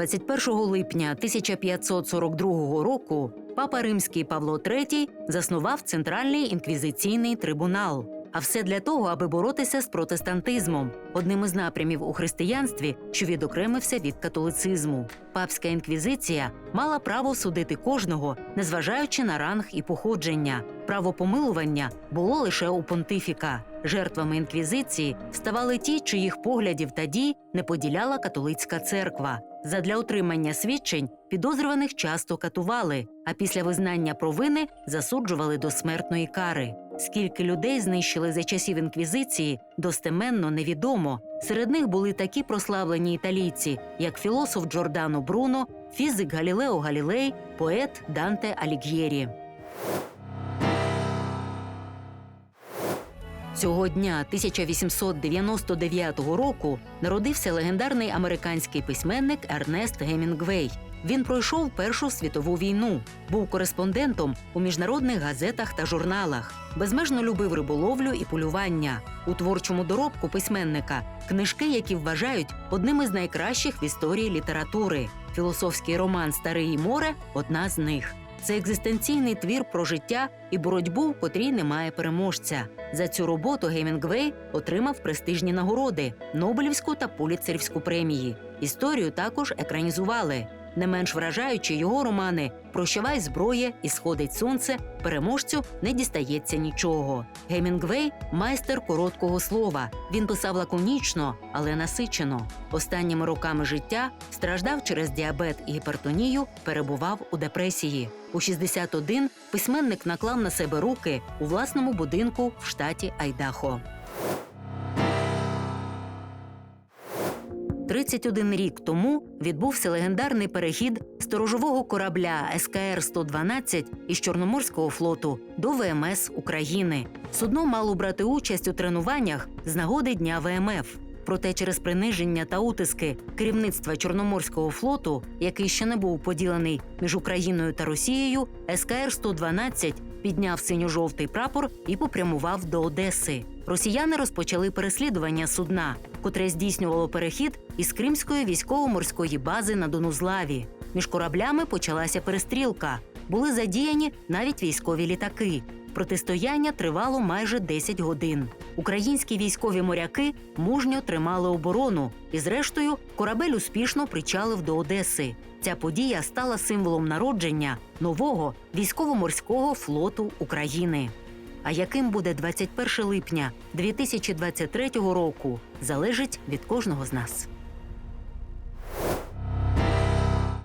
21 липня 1542 року папа римський Павло III заснував Центральний інквізиційний трибунал. А все для того, аби боротися з протестантизмом, одним із напрямів у християнстві, що відокремився від католицизму. Папська інквізиція мала право судити кожного, незважаючи на ранг і походження. Право помилування було лише у понтифіка. Жертвами інквізиції ставали ті, чиїх поглядів та дій не поділяла католицька церква. Задля отримання свідчень підозрюваних часто катували, а після визнання провини засуджували до смертної кари. Скільки людей знищили за часів інквізиції, достеменно невідомо. Серед них були такі прославлені італійці, як філософ Джордано Бруно, фізик Галілео Галілей, поет Данте Аліг'єрі. Цього дня 1899 року народився легендарний американський письменник Ернест Гемінгвей. Він пройшов Першу світову війну, був кореспондентом у міжнародних газетах та журналах, безмежно любив риболовлю і полювання. У творчому доробку письменника книжки, які вважають одним із найкращих в історії літератури. Філософський роман Старий море одна з них. Це екзистенційний твір про життя і боротьбу, в котрій немає переможця. За цю роботу Гемінгвей отримав престижні нагороди Нобелівську та Пуліцерівську премії. Історію також екранізували. Не менш вражаючі його романи Прощавай зброє і сходить сонце переможцю не дістається нічого. Гемінгвей майстер короткого слова. Він писав лаконічно, але насичено. Останніми роками життя страждав через діабет і гіпертонію, перебував у депресії. У 61 письменник наклав на себе руки у власному будинку в штаті Айдахо. 31 рік тому відбувся легендарний перехід сторожового корабля СКР-112 із Чорноморського флоту до ВМС України. Судно мало брати участь у тренуваннях з нагоди Дня ВМФ. Проте через приниження та утиски керівництва Чорноморського флоту, який ще не був поділений між Україною та Росією, СКР-112 підняв синьо-жовтий прапор і попрямував до Одеси. Росіяни розпочали переслідування судна, котре здійснювало перехід із Кримської військово-морської бази на Донузлаві. Між кораблями почалася перестрілка. Були задіяні навіть військові літаки. Протистояння тривало майже 10 годин. Українські військові моряки мужньо тримали оборону, і, зрештою, корабель успішно причалив до Одеси. Ця подія стала символом народження нового військово-морського флоту України. А яким буде 21 липня 2023 року, залежить від кожного з нас.